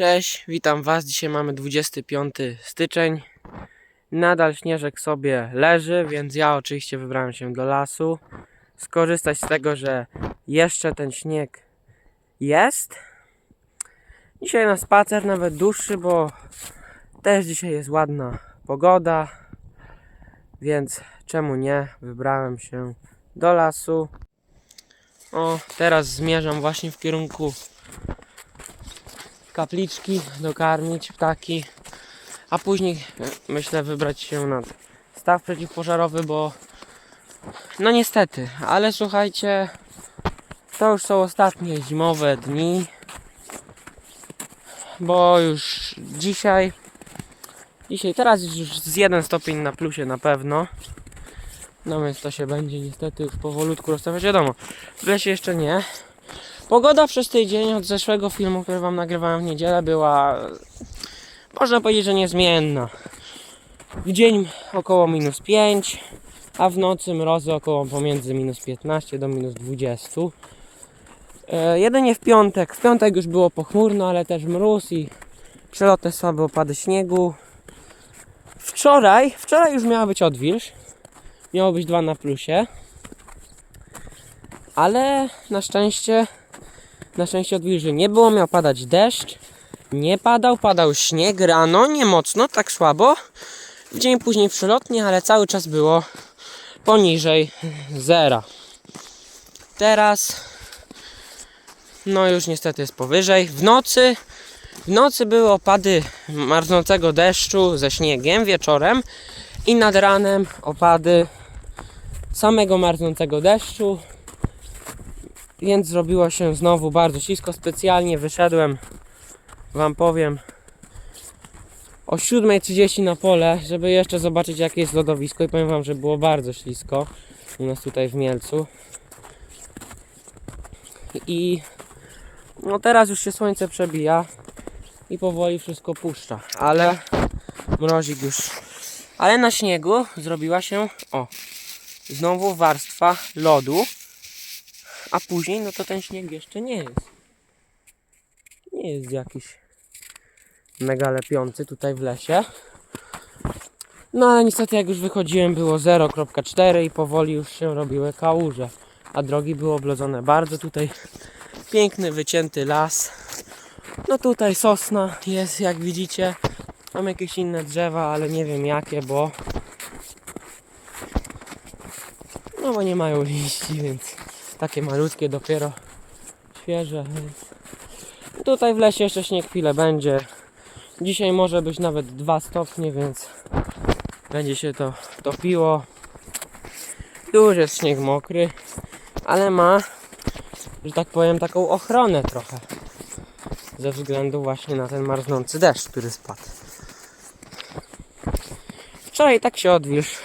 Cześć, witam Was. Dzisiaj mamy 25 styczeń. Nadal śnieżek sobie leży, więc ja oczywiście wybrałem się do lasu. Skorzystać z tego, że jeszcze ten śnieg jest. Dzisiaj na spacer, nawet dłuższy, bo też dzisiaj jest ładna pogoda. Więc czemu nie? Wybrałem się do lasu. O, teraz zmierzam właśnie w kierunku kapliczki, dokarmić ptaki, a później e, myślę wybrać się nad staw przeciwpożarowy, bo no niestety, ale słuchajcie, to już są ostatnie zimowe dni, bo już dzisiaj, dzisiaj teraz jest już z 1 stopień na plusie na pewno, no więc to się będzie niestety już powolutku rozstawiać, wiadomo, w lesie jeszcze nie, Pogoda przez tydzień od zeszłego filmu, który wam nagrywałem w niedzielę, była można powiedzieć, że niezmienna. W dzień około minus 5, a w nocy mrozy około pomiędzy minus 15 do minus 20. E, jedynie w piątek. W piątek już było pochmurno, ale też mróz i przelotne słabe opady śniegu. Wczoraj, wczoraj już miała być odwilż. Miało być 2 na plusie. Ale na szczęście na szczęście odwilży nie było, miał padać deszcz. Nie padał, padał śnieg rano, nie mocno, tak słabo. Dzień później przelotnie, ale cały czas było poniżej zera. Teraz, no już niestety jest powyżej. W nocy, w nocy były opady marznącego deszczu ze śniegiem wieczorem i nad ranem opady samego marznącego deszczu więc zrobiło się znowu bardzo ślisko. Specjalnie wyszedłem, Wam powiem, o 7.30 na pole, żeby jeszcze zobaczyć jakie jest lodowisko i powiem Wam, że było bardzo ślisko u nas tutaj w Mielcu. I no teraz już się słońce przebija i powoli wszystko puszcza, ale mrozik już. Ale na śniegu zrobiła się, o, znowu warstwa lodu a później, no to ten śnieg jeszcze nie jest. Nie jest jakiś mega lepiący tutaj w lesie. No ale niestety jak już wychodziłem było 0.4 i powoli już się robiły kałuże. A drogi były oblodzone bardzo. Tutaj piękny, wycięty las. No tutaj sosna jest jak widzicie. Mam jakieś inne drzewa, ale nie wiem jakie, bo no bo nie mają liści, więc takie malutkie dopiero świeże tutaj w lesie jeszcze śnieg chwilę będzie. Dzisiaj może być nawet 2 stopnie więc będzie się to topiło. Tu jest śnieg mokry ale ma że tak powiem taką ochronę trochę ze względu właśnie na ten marznący deszcz który spadł. Wczoraj tak się odwilż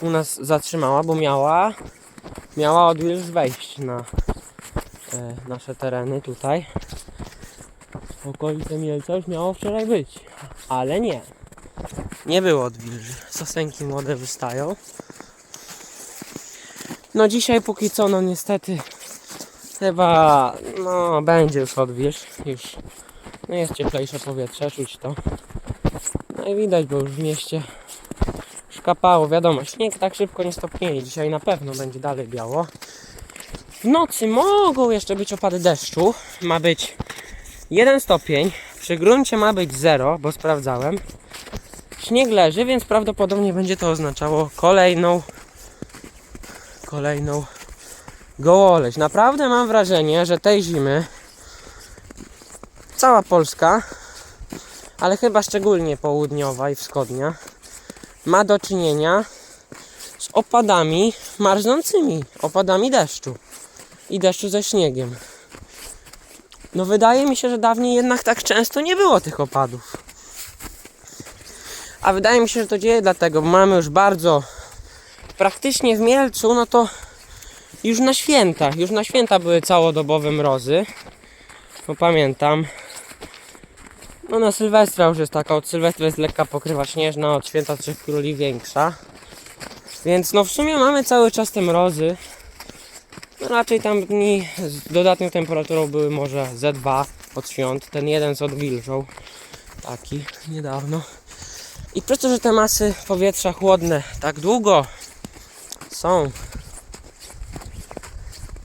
u nas zatrzymała bo miała miała odwilż wejść na e, nasze tereny tutaj. Okolice Mielca już miało wczoraj być, ale nie. Nie było odwilży. Sosenki młode wystają. No dzisiaj póki co, no niestety chyba, no będzie już odwilż. Już no jest cieplejsze powietrze, czuć to. No i widać, bo już w mieście kapało, wiadomo, śnieg tak szybko nie stopnieje. Dzisiaj na pewno będzie dalej biało. W nocy mogą jeszcze być opady deszczu. Ma być 1 stopień. Przy gruncie ma być 0, bo sprawdzałem. Śnieg leży, więc prawdopodobnie będzie to oznaczało kolejną kolejną gołoleć. Naprawdę mam wrażenie, że tej zimy cała Polska, ale chyba szczególnie południowa i wschodnia, ma do czynienia z opadami marznącymi, opadami deszczu i deszczu ze śniegiem. No wydaje mi się, że dawniej jednak tak często nie było tych opadów. A wydaje mi się, że to dzieje dlatego, bo mamy już bardzo praktycznie w Mielcu, no to już na święta, już na święta były całodobowe mrozy. Bo pamiętam, no na Sylwestra już jest taka, od Sylwestra jest lekka pokrywa śnieżna, od Święta Trzech Króli większa. Więc no w sumie mamy cały czas te mrozy. No raczej tam dni z dodatnią temperaturą były może Z2, od świąt. Ten jeden z odwilżą. Taki niedawno. I przez to, że te masy powietrza chłodne tak długo są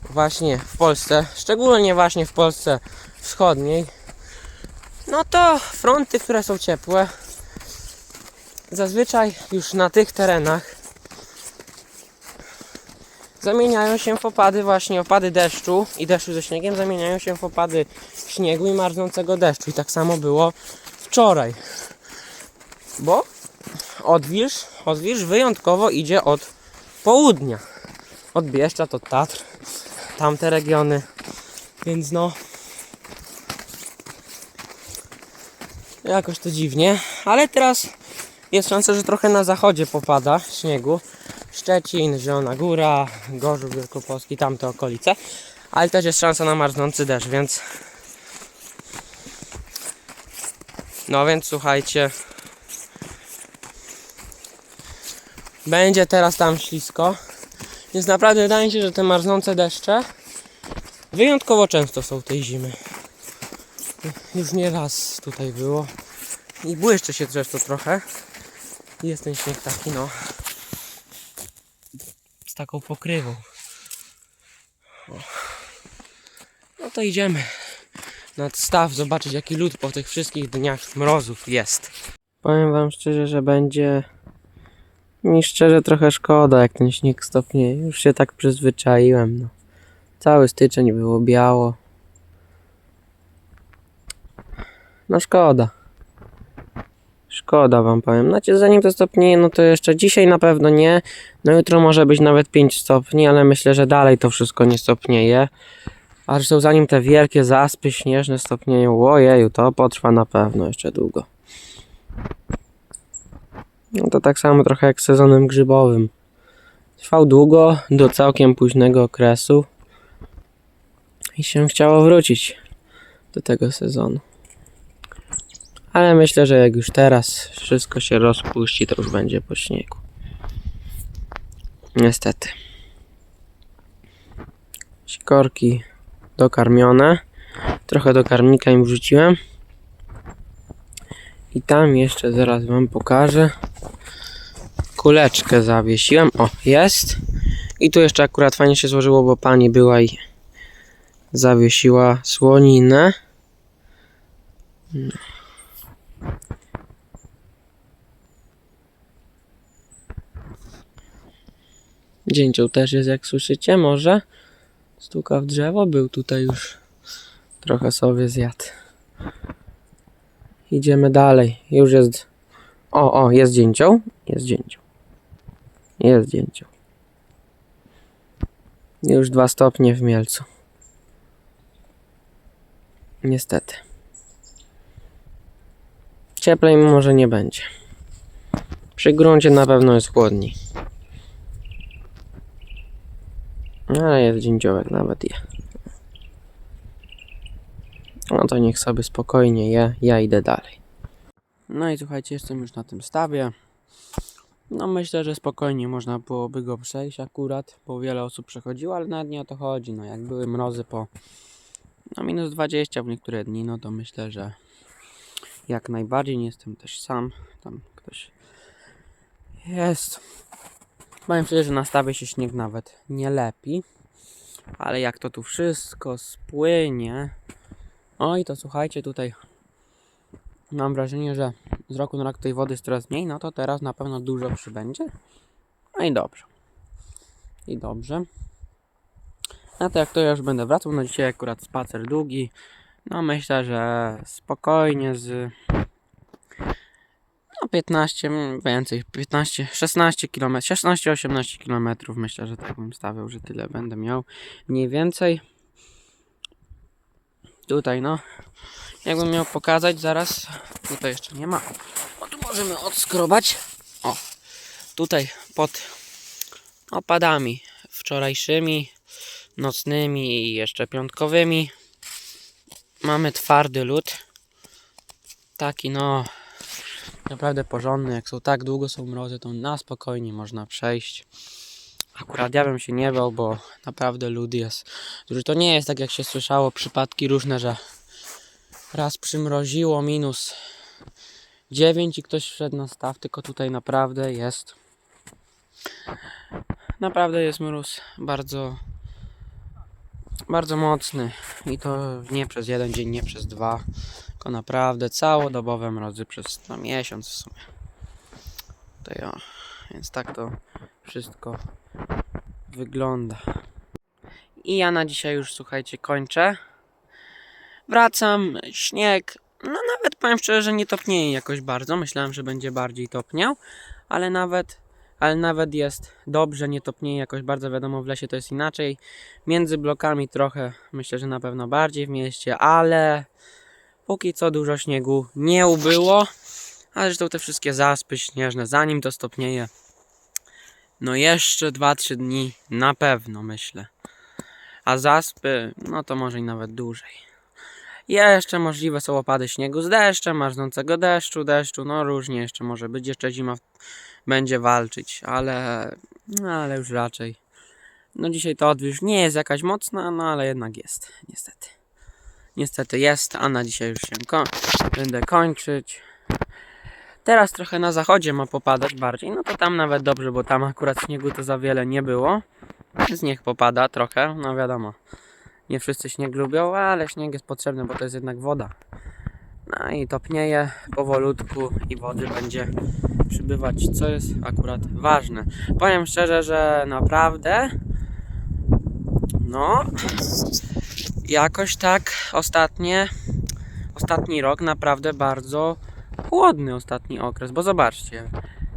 właśnie w Polsce, szczególnie właśnie w Polsce wschodniej, no to fronty, które są ciepłe, zazwyczaj już na tych terenach zamieniają się w opady właśnie opady deszczu i deszczu ze śniegiem zamieniają się w opady śniegu i marznącego deszczu. I tak samo było wczoraj. Bo odwilż, odwilż wyjątkowo idzie od południa. Od Bieszczad, od Tatr tamte regiony. Więc no jakoś to dziwnie ale teraz jest szansa, że trochę na zachodzie popada śniegu Szczecin, Zielona Góra, Gorzów Wielkopolski, tamte okolice. Ale też jest szansa na marznący deszcz, więc... No więc słuchajcie... Będzie teraz tam ślisko. Więc naprawdę wydaje mi się, że te marznące deszcze wyjątkowo często są tej zimy. Już nie raz tutaj było. I błyszczy się zresztą trochę. Jest ten śnieg taki, no z taką pokrywą. O. No to idziemy nad staw zobaczyć jaki lód po tych wszystkich dniach mrozów jest. Powiem wam szczerze, że będzie mi szczerze trochę szkoda jak ten śnieg stopnieje. Już się tak przyzwyczaiłem. No. Cały styczeń było biało. No szkoda. Szkoda wam powiem. Znaczy zanim to stopnieje, no to jeszcze dzisiaj na pewno nie. No jutro może być nawet 5 stopni, ale myślę, że dalej to wszystko nie stopnieje. A zresztą zanim te wielkie zaspy śnieżne stopnieją, ojeju, to potrwa na pewno jeszcze długo. No to tak samo trochę jak sezonem grzybowym. Trwał długo, do całkiem późnego okresu. I się chciało wrócić do tego sezonu. Ale myślę, że jak już teraz wszystko się rozpuści, to już będzie po śniegu. Niestety. Sikorki dokarmione. Trochę do karmnika im wrzuciłem. I tam jeszcze zaraz wam pokażę. Kuleczkę zawiesiłem. O, jest. I tu jeszcze akurat fajnie się złożyło, bo pani była i zawiesiła słoninę. Dzięcioł też jest, jak słyszycie, może. Stuka w drzewo, był tutaj już. Trochę sobie zjadł. Idziemy dalej. Już jest. O, o, jest dzięcioł. Jest dzięcioł. Jest dzięcioł. Już dwa stopnie w Mielcu. Niestety. Cieplej może nie będzie. Przy gruncie na pewno jest chłodniej. Ale jest dzięciołek, nawet je. No to niech sobie spokojnie je, ja idę dalej. No i słuchajcie, jestem już na tym stawie. No myślę, że spokojnie można byłoby go przejść akurat, bo wiele osób przechodziło, ale nawet nie o to chodzi. No jak były mrozy po no minus 20 w niektóre dni, no to myślę, że jak najbardziej nie jestem też sam. Tam ktoś jest. Powiem szczerze, że na stawie się śnieg nawet nie lepi. Ale jak to tu wszystko spłynie. Oj, to słuchajcie, tutaj mam wrażenie, że z roku na rok tej wody jest coraz mniej, no to teraz na pewno dużo przybędzie. No i dobrze. I dobrze. No to jak to ja już będę wracał, no dzisiaj akurat spacer długi. No myślę, że spokojnie z no 15 mm, więcej, 15, 16 km, 16-18 km myślę, że tak bym stawiał, że tyle będę miał mniej więcej. Tutaj no, jakbym miał pokazać zaraz, tutaj jeszcze nie ma. O tu możemy odskrobać. O, tutaj pod opadami wczorajszymi, nocnymi i jeszcze piątkowymi mamy twardy lód. Taki no naprawdę porządny. Jak są tak długo są mrozy, to na spokojnie można przejść. Akurat ja bym się nie bał, bo naprawdę lód jest. To nie jest tak jak się słyszało, przypadki różne, że Raz przymroziło minus 9 i ktoś wszedł na staw, tylko tutaj naprawdę jest. Naprawdę jest mróz bardzo, bardzo mocny. I to nie przez jeden dzień, nie przez dwa, tylko naprawdę całodobowe mrozy przez no, miesiąc w sumie. To ja. Więc tak to wszystko wygląda. I ja na dzisiaj już słuchajcie kończę. Wracam, śnieg. No nawet powiem szczerze, że nie topnieje jakoś bardzo. Myślałem, że będzie bardziej topniał, ale nawet, ale nawet jest dobrze, nie topnieje jakoś bardzo. Wiadomo, w lesie to jest inaczej. Między blokami trochę, myślę, że na pewno bardziej w mieście, ale póki co dużo śniegu nie ubyło. Ale zresztą te wszystkie zaspy śnieżne, zanim to stopnieje, no jeszcze 2-3 dni na pewno myślę. A zaspy, no to może i nawet dłużej. Jeszcze możliwe są opady śniegu z deszczem, marznącego deszczu, deszczu, no różnie jeszcze może być. Jeszcze zima będzie walczyć, ale, no ale już raczej. No dzisiaj to odwilż nie jest jakaś mocna, no ale jednak jest, niestety. Niestety jest, a na dzisiaj już się ko- będę kończyć. Teraz trochę na zachodzie ma popadać bardziej, no to tam nawet dobrze, bo tam akurat śniegu to za wiele nie było. Więc niech popada trochę, no wiadomo. Nie wszyscy śnieg lubią, ale śnieg jest potrzebny, bo to jest jednak woda. No i topnieje powolutku i wody będzie przybywać, co jest akurat ważne. Powiem szczerze, że naprawdę no jakoś tak ostatnie ostatni rok naprawdę bardzo chłodny ostatni okres, bo zobaczcie,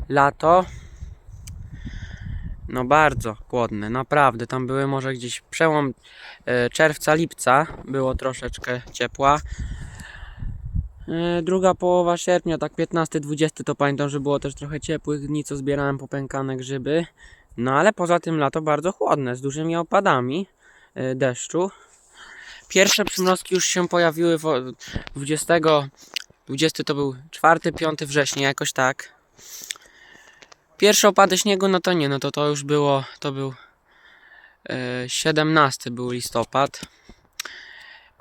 lato no bardzo chłodne, naprawdę. Tam były może gdzieś przełom e, czerwca, lipca było troszeczkę ciepła. E, druga połowa sierpnia, tak 15-20 to pamiętam, że było też trochę ciepłych dni, co zbierałem popękane grzyby. No ale poza tym lato bardzo chłodne, z dużymi opadami e, deszczu. Pierwsze przymrozki już się pojawiły w, 20, 20 to był 4-5 września, jakoś tak. Pierwsze opady śniegu, no to nie, no to to już było, to był e, 17 był listopad.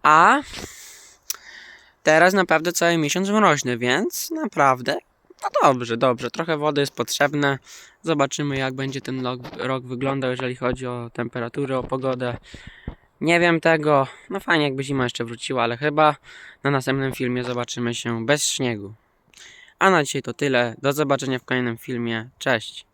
A teraz naprawdę cały miesiąc mroźny, więc naprawdę, no dobrze, dobrze. Trochę wody jest potrzebne. Zobaczymy jak będzie ten rok wyglądał, jeżeli chodzi o temperaturę, o pogodę. Nie wiem tego. No fajnie jakby zima jeszcze wróciła, ale chyba na następnym filmie zobaczymy się bez śniegu. A na dzisiaj to tyle. Do zobaczenia w kolejnym filmie. Cześć.